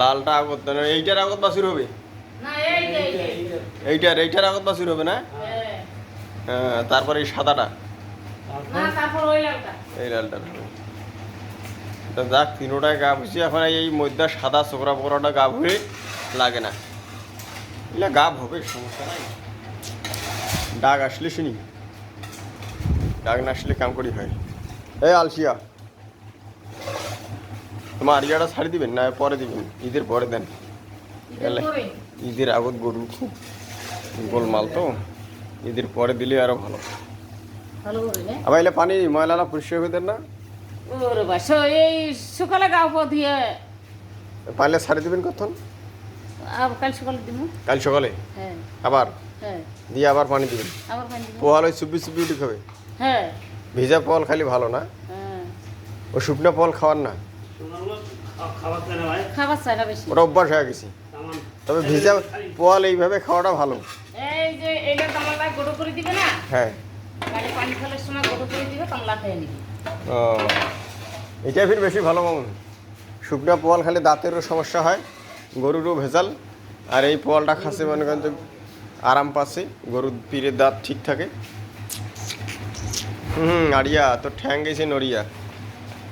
লালটা আগত না এইটার আগত বাছুর হবে? এইটার এইটার আগত বাছুর হবে না? হ্যাঁ। হ্যাঁ, তারপরে এই সাদাটা। এই লালটা যাক তিনোটায় গা ভুসি এখন এই মধ্যে সাদা চোকরা পোকরাটা গা ভরে লাগে না। এগুলা গাব হবে সমস্যা নাই। ডাক আসলে শুনি। ডাক না আসলে কাম করি হয় এই আলসিয়া। তোমার আরিয়াটা ছাড়ি দিবেন না পরে দিবেন। ঈদের পরে দেন। ঈদের আগত গরু খুব গোলমাল তো। ঈদের পরে দিলে আরও ভালো। নে? আবার এলে পানি ময়লাটা পরিষ্কার করে দেন না? এই সকালে গাও পথ দিয়ে। পারলে ছাড়ি দিবেন কখন কাল সকালে দিব কাল সকালে? হ্যাঁ। আবার? হ্যাঁ। দিয়ে আবার পানি দিবেন। আবার পানি দিব। পোহাল ওই চুপি চুপি উঠে খাবে। হ্যাঁ। ভিজা পল খালি ভালো না? হ্যাঁ। ও শুকনো পল খাওয়ার না? খাবার চাই না বেশি। ওটা অভ্যাস হয়ে গেছি। তবে ভিজা পোয়াল এইভাবে খাওয়াটা ভালো। এই যে কামলা করে দিবে না? হ্যাঁ। পানি ফেলার সময় করে দিবে কামলা খেয়ে নিবি। ও এটা ফির বেশি ভালো মামুন শুকনো পোয়াল খালি দাঁতেরও সমস্যা হয় গরুরও ভেজাল। আর এই পোয়ালটা খাসে মনে করেন আরাম পাচ্ছে গরুর পীরের দাঁত ঠিক থাকে। হুম আড়িয়া তোর ঠ্যাং গেছে নড়িয়া।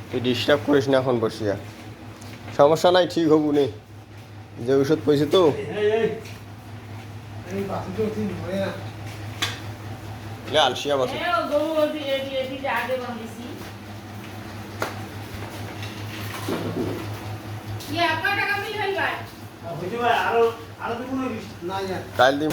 তুই ডিস্টার্ব করিস না এখন বসিয়া। সমস্যা নাই ঠিক হবু নে। যে ওষুধ পয়সে তো। এই এই আলসিয়া বসে কাল দিম।